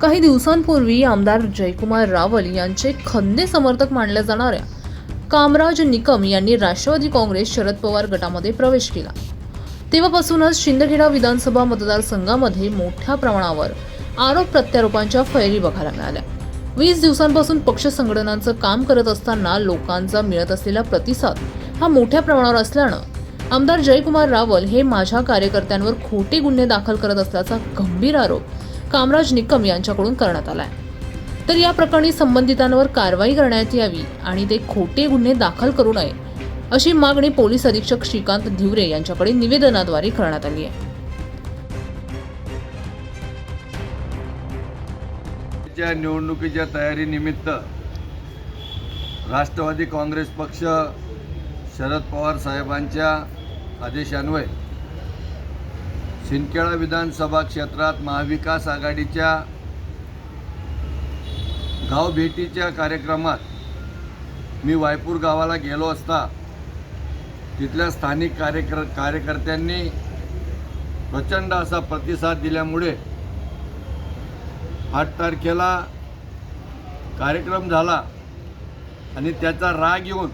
काही दिवसांपूर्वी आमदार जयकुमार रावल यांचे खंदे समर्थक मानल्या जाणाऱ्या कामराज निकम यांनी राष्ट्रवादी काँग्रेस शरद पवार गटामध्ये प्रवेश केला. तेव्हापासूनच शिंदखेडा विधानसभा मतदारसंघामध्ये मोठ्या प्रमाणावर आरोप प्रत्यारोपांच्या फैरी बघायला मिळाल्या. वीस दिवसांपासून पक्ष संघटनांचं काम करत असताना लोकांचा मिळत असलेला प्रतिसाद हा मोठ्या प्रमाणावर असल्यानं आमदार जयकुमार रावल हे माझ्या कार्यकर्त्यांवर खोटे गुन्हे दाखल करत असल्याचा गंभीर आरोप कामराज निकम यांच्याकडून करण्यात आलाय. तर या प्रकरणी संबंधितांवर कारवाई करण्यात यावी आणि ते खोटे गुन्हे दाखल करू नये अशी मागणी पोलीस अधीक्षक श्रीकांत धिवरे यांच्याकडे निवेदनाद्वारे करण्यात आली आहे. च्या निवडणुकीच्या तयारीनिमित्त राष्ट्रवादी काँग्रेस पक्ष शरद पवार साहेबांच्या आदेशान्वये शिंदखेडा विधानसभा क्षेत्रात महाविकास आघाडीच्या गाव भेटीच्या कार्यक्रमात मी वायपूर गावाला गेलो असता तिथल्या स्थानिक कार्यकर कार्यकर्त्यांनी प्रचंड असा प्रतिसाद दिल्यामुळे आठ तारखेला कार्यक्रम झाला आणि त्याचा राग येऊन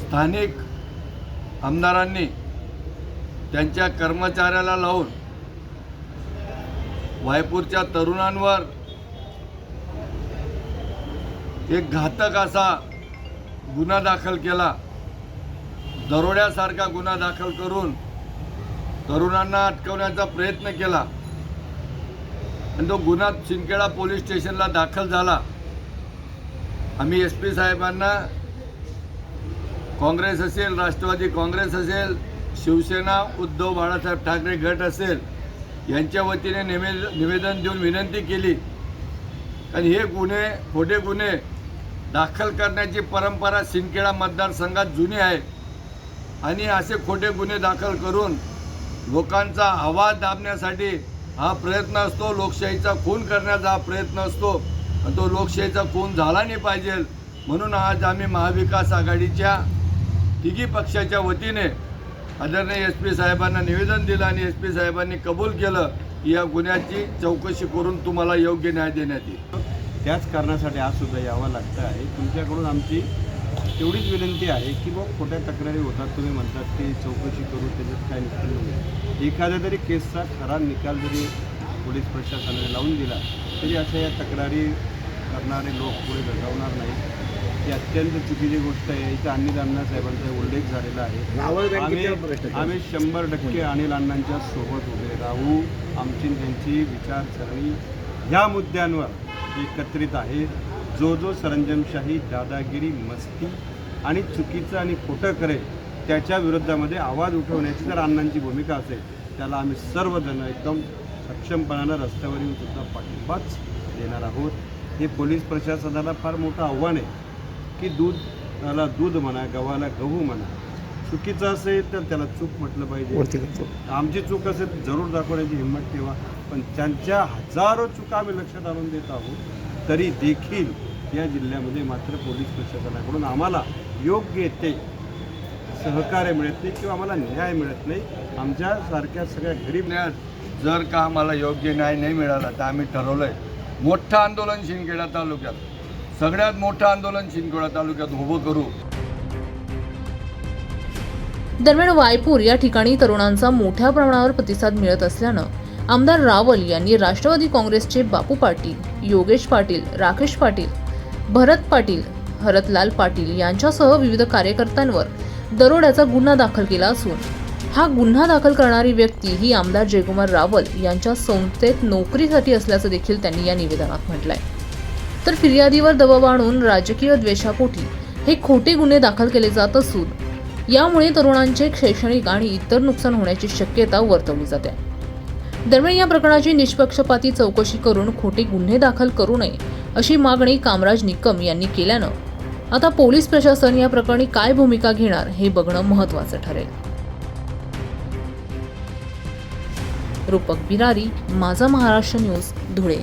स्थानिक आमदारांनी त्यांच्या कर्मचाऱ्याला लावून वायपूरच्या तरुणांवर एक घातक असा गुन्हा दाखल केला. दरोड्यासारखा गुन्हा दाखल करून तरुणांना अटकवण्याचा प्रयत्न केला. आणि तो गुन्हा सिंदखेडा पोलीस स्टेशनला दाखल झाला. आम्ही एस पी साहेबांना काँग्रेस असेल राष्ट्रवादी काँग्रेस असेल शिवसेना उद्धव बाळासाहेब ठाकरे गट असेल यांच्या वतीने निवे निवेदन देऊन विनंती केली. कारण हे गुन्हे खोटे गुन्हे दाखल करण्याची परंपरा सिंदखेडा मतदारसंघात जुनी आहे. आणि असे खोटे गुन्हे दाखल करून लोकांचा आवाज दाबण्यासाठी हा प्रयत्न असतो. लोकशाहीचा खून करण्याचा हा प्रयत्न असतो. आणि तो लोकशाहीचा खून झाला नाही पाहिजे म्हणून आज आम्ही महाविकास आघाडीच्या तिघी पक्षाच्या वतीने आदरणीय एस पी साहेबांना निवेदन दिलं आणि एस पी साहेबांनी कबूल केलं की या गुन्ह्याची चौकशी करून तुम्हाला योग्य न्याय देण्यात येईल. त्याच कारणासाठी आज सुद्धा यावं लागतं आहे. तुमच्याकडून आमची तेवढीच विनंती आहे की बघ खोट्या तक्रारी होतात तुम्ही म्हणतात ते चौकशी करू त्याच्यात काय निष्पन्न होईल. एखाद्या तरी केसचा खरा निकाल जरी पोलीस प्रशासनाने लावून दिला तरी अशा या तक्रारी करणारे लोक पुढे धजावणार नाहीत. ही अत्यंत चुकीची गोष्ट आहे. इथं अनिल अण्णा साहेबांचा उल्लेख झालेला आहे. आम्ही आम्ही शंभर टक्के अनिल अण्णांच्या सोबत उभे राहू आमची त्यांची विचारसरणी ह्या मुद्द्यांवर एकत्रित आहे. जो जो सरंजमशाही दादागिरी मस्ती आणि चुकीचं आणि खोटं करेल त्याच्या विरोधामध्ये आवाज उठवण्याची जर अण्णांची भूमिका असेल त्याला आम्ही सर्वजण एकदम सक्षमपणानं रस्त्यावर येऊन सुद्धा पाठिंबाच देणार आहोत. हे पोलीस प्रशासनाला फार मोठं आव्हान आहे. की दूध त्याला दूध म्हणा गव्हाला गहू म्हणा चुकीचं असेल तर त्याला चूक म्हटलं पाहिजे. आमची चूक असेल तर जरूर दाखवण्याची हिंमत ठेवा. पण त्यांच्या हजारो चुका आम्ही लक्षात आणून देत आहोत तरी देखील या जिल्ह्यामध्ये मात्र पोलीस प्रशासनाकडून आम्हाला योग्य ते सहकार्य मिळत नाही किंवा आम्हाला न्याय मिळत नाही. आमच्यासारख्या सगळ्या गरीब न्यायात जर का आम्हाला योग्य न्याय नाही मिळाला तर आम्ही ठरवलंय मोठं आंदोलन शिंदखेडा तालुक्यात. सगळ्यात मोठं आंदोलन शिंदखेडा तालुक्यात उभं करू. दरम्यान वायपूर या ठिकाणी तरुणांचा मोठ्या प्रमाणावर प्रतिसाद मिळत असल्यानं आमदार रावल यांनी राष्ट्रवादी काँग्रेसचे बापू पाटील योगेश पाटील राकेश पाटील भरत पाटील हरतलाल पाटील यांच्यासह विविध कार्यकर्त्यांवर दरोड्याचा गुन्हा दाखल केला असून हा गुन्हा दाखल करणारी व्यक्ती ही आमदार जयकुमार रावल यांच्या संस्थेत नोकरीसाठी असल्याचं देखील त्यांनी या निवेदनात म्हटलंय. तर फिर्यादीवर दबाव आणून राजकीय द्वेषापोटी हे खोटे गुन्हे दाखल केले जात असून यामुळे तरुणांचे शैक्षणिक आणि इतर नुकसान होण्याची शक्यता वर्तवली जाते. दरम्यान या प्रकरणाची निष्पक्षपाती चौकशी करून खोटे गुन्हे दाखल करू नये अशी मागणी कामराज निकम यांनी केल्यानं आता पोलीस प्रशासन या प्रकरणी काय भूमिका घेणार हे बघणं महत्वाचं ठरेल. रूपक बिरारी माझा महाराष्ट्र न्यूज धुळे.